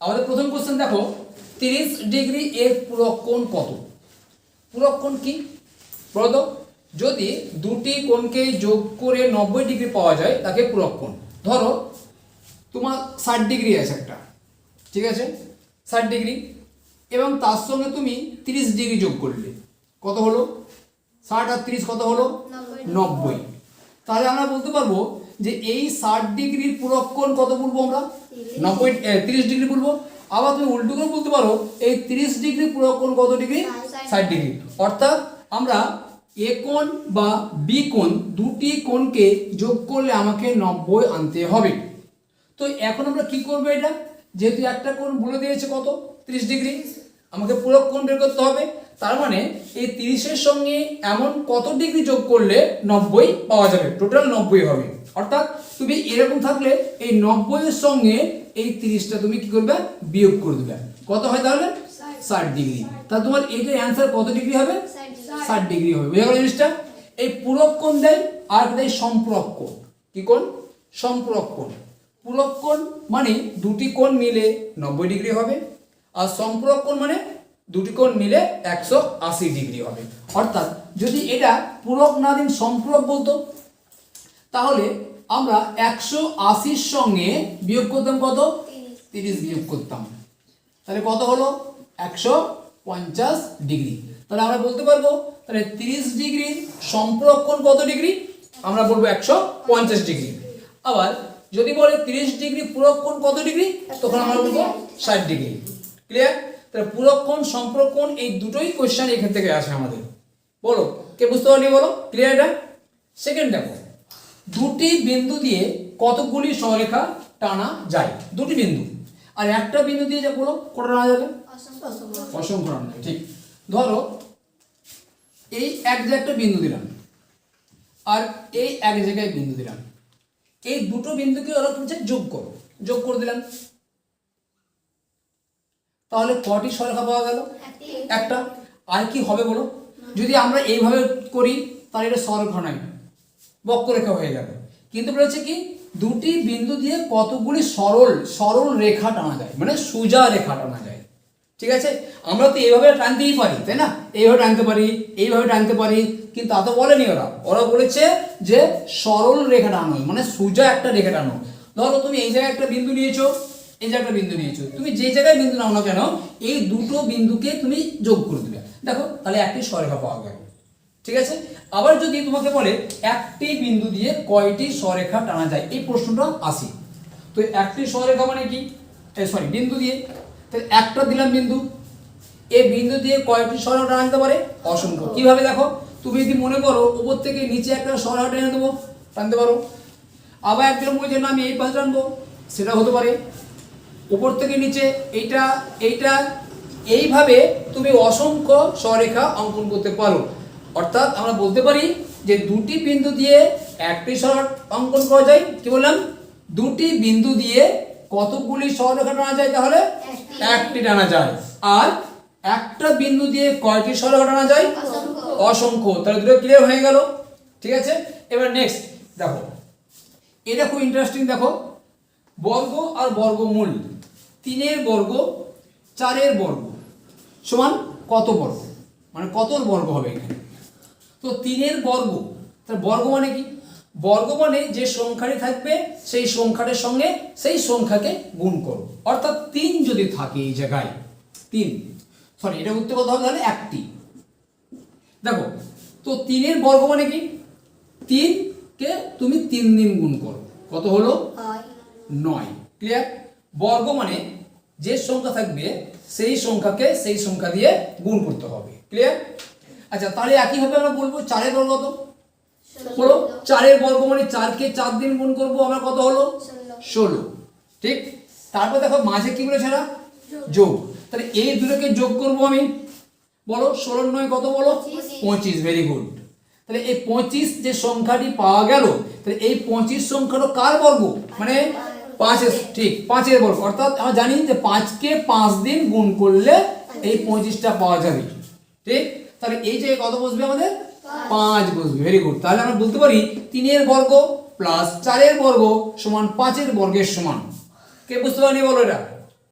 আমাদের প্রথম কোশ্চেন দেখো তিরিশ ডিগ্রি এর পূরক কোণ কত? পূরক কোণ কি? বলতো যদি দুটি কোণকে যোগ করে নব্বই ডিগ্রি পাওয়া যায় তাকে পূরক কোণ। ধরো তোমার ষাট ডিগ্রি আছে একটা ঠিক আছে? ষাট ডিগ্রি। এবং তার সঙ্গে তুমি তিরিশ ডিগ্রি যোগ করলে কত হলো? ষাট আর তিরিশ কত হলো? নব্বই। তাহলে আমরা বলতে পারব যে এই ষাট ডিগ্রির পূরক কোণ কত বলব আমরা? নব্বই তিরিশ ডিগ্রি বলব আবার তুমি উল্টো করে বলতে পারো, এই তিরিশ ডিগ্রি পূরক কোণ কত ডিগ্রি? ষাট ডিগ্রি। অর্থাৎ আমরা এ কোণ বা বি কোণ দুটি কোণকে যোগ করলে আমাকে নব্বই আনতে হবে। তো এখন আমরা কি করব এটা? যেহেতু একটা কোণ বলে দিয়েছে কত? তিরিশ ডিগ্রি। আমাকে পুরো কোণ বের করতে হবে। তার মানে এই তিরিশের সঙ্গে এমন কত ডিগ্রি যোগ করলে নব্বই পাওয়া যাবে? টোটাল নব্বই হবে। অর্থাৎ তুমি এরকম থাকলে এই নব্বইয়ের সঙ্গে এই তিরিশটা তুমি কি করবে? বিয়োগ করে দেবে। কত হয় তাহলে? ষাট। ডিগ্রি। তা তোমার এটার অ্যান্সার কত ডিগ্রি হবে? ষাট ডিগ্রি। হবে। বুঝা গেল জিনিসটা? এই পূরক কোণ দেয় আর দেয় সম্পূরক কোণ। কি কোণ? সম্পূরক কোণ। পূরক কোণ মানে দুটি কোণ মিলে নব্বই ডিগ্রি হবে। আর সম্পূরক কোণ মানে দুটি কোণ মিলে একশো আশি ডিগ্রি হবে। অর্থাৎ যদি এটা পূরক না দিন সম্পূরক বলতো তাহলে আমরা একশো আশির সঙ্গে বিয়োগ করতাম কত? তিরিশ বিয়োগ করতাম। তাহলে কত হলো? একশো পঞ্চাশ ডিগ্রি। তাহলে আমরা বলতে পারব, তাহলে তিরিশ ডিগ্রির সম্পূরক কোণ কত ডিগ্রি? আমরা বলব একশো পঞ্চাশ ডিগ্রি। আবার যদি বলে তিরিশ ডিগ্রি পূরক কোণ কত ডিগ্রি? তখন আমরা বলব ষাট ডিগ্রি। ক্লিয়ার তাহলে পূরক কোণ সম্পূরক কোণ এই দুটোই কোশ্চেন এখান থেকে আসে আমাদের। বলো, কে বুঝতে পারলি বলো? ক্লিয়ার এটা? সেকেন্ড দেখো। দুটি বিন্দু দিয়ে কতগুলি সরেখা টানা যায়? দুটি বিন্দু। আর একটা বিন্দু দিয়ে যা বলো কটা টানা যাবে? অসংখ্য টানা ঠিক। ধরো এই এক জায়গায় একটা বিন্দু দিলাম আর এই এক জায়গায় বিন্দু দিলাম। এই দুটো বিন্দুকে ওরা বলছে যোগ করো। যোগ করে দিলাম। তাহলে কটি সরেখা পাওয়া গেল? একটা। আর কি হবে বলো? যদি আমরা এইভাবে করি তাহলে এটা সরলরেখা নয় বক্ররেখা হয়ে যাবে। কিন্তু বলেছে কি, দুটি বিন্দু দিয়ে কতগুলি সরল সরল রেখা টানা যায় মানে সোজা রেখা টানা যায়। ঠিক আছে? আমরা তো এইভাবে টানতেই পারি, তাই না? এইভাবে টানতে পারি, এইভাবে টানতে পারি, কিন্তু তা তো বলেনি ওরা। ওরা বলেছে যে সরল রেখা টানো মানে সোজা একটা রেখা টানো। ধরো তুমি এই জায়গায় একটা বিন্দু নিয়েছো, এই জায়গায় একটা বিন্দু নিয়েছো। তুমি যে জায়গায় বিন্দু নাও না কেন, এই দুটো বিন্দুকে তুমি যোগ করে দেবে দেখো, তাহলে একটি সরেখা পাওয়া গেল। ঠিক আছে? আবার যদি তোমাকে বলে একটি বিন্দু দিয়ে কয়টি সরেখা টানা যায়, এই প্রশ্নটা আসি। তো একটি সরেখা মানে কি? সরি বিন্দু দিয়ে। তো একটা দিলাম বিন্দু। এই বিন্দু দিয়ে কয়টি সরেখা টানা যেতে পারে? অসংখ্য। কীভাবে দেখো? তুমি যদি মনে করো, উপর থেকে নিচে একটা সরেখা টেনে দেবো টানতে পারো। আবার একজন বলছে না আমি এই পাশে টানবো, সেটা হতে পারে। উপর থেকে নিচে এইটা এইটা, এইভাবে তুমি অসংখ্য সরেখা অঙ্কন করতে পারো। অর্থাৎ আমরা বলতে পারি যে দুটি বিন্দু দিয়ে একটি শহর অঙ্কন করা যায়। কি বললাম? দুটি বিন্দু দিয়ে কতগুলি সরলরেখা টানা যায় তাহলে? একটি। টানা যায়। আর একটা বিন্দু দিয়ে কয়টি সরলরেখা টানা যায়? অসংখ্য। তাহলে দুটো ক্লিয়ার হয়ে গেল। ঠিক আছে? এবার নেক্সট দেখো। এটা খুব ইন্টারেস্টিং দেখো। বর্গ আর বর্গমূল। তিনের বর্গ চারের বর্গ। সমান কত বর্গ? মানে কত বর্গ হবে এখানে? তো তিনের বর্গ। তার বর্গ মানে কি? বর্গ মানে যে সংখ্যাটি থাকবে সেই সংখ্যাটির সঙ্গে সেই সংখ্যাকে গুণ করো। অর্থাৎ তিন যদি থাকে এই জায়গায় তিন সরি এটা উত্তর কত হবে তাহলে একটি। দেখো তো তিনের বর্গ মানে কি? তিনকে তুমি তিন দিন গুণ করো। কত হলো? নয়। ক্লিয়ার বর্গ মানে যে সংখ্যা থাকবে সেই সংখ্যাকে সেই সংখ্যা দিয়ে গুণ করতে হবে। ক্লিয়ার আচ্ছা তাহলে একইভাবে আমরা বলব চারের বর্গ কত? বলো চারের বর্গ মানে চারকে চার দিন গুণ করব আমরা কত হলো? ষোলো। ঠিক? তারপর দেখো মাঝে কি বলেছে না যোগ। তাহলে এই দুটোকে যোগ করব আমি। বলো ষোলোর নয় কত বলো? পঁচিশ। ভেরি গুড তাহলে এই পঁচিশ যে সংখ্যাটি পাওয়া গেল তাহলে এই পঁচিশ সংখ্যাটা কার বর্গ? মানে পাঁচের ঠিক পাঁচের বর্গ। অর্থাৎ আমরা জানি যে পাঁচকে পাঁচ দিন গুণ করলে এই পঁচিশটা পাওয়া যাবে। ঠিক? তাহলে এই জায়গায় কত বসবে আমাদের? পাঁচ বসবে ভেরি গুড তাহলে আমরা বলতে পারি তিনের বর্গ প্লাস চারের বর্গ সমান পাঁচের বর্গের সমান। কে বুঝতে পারিনি বলো এটা?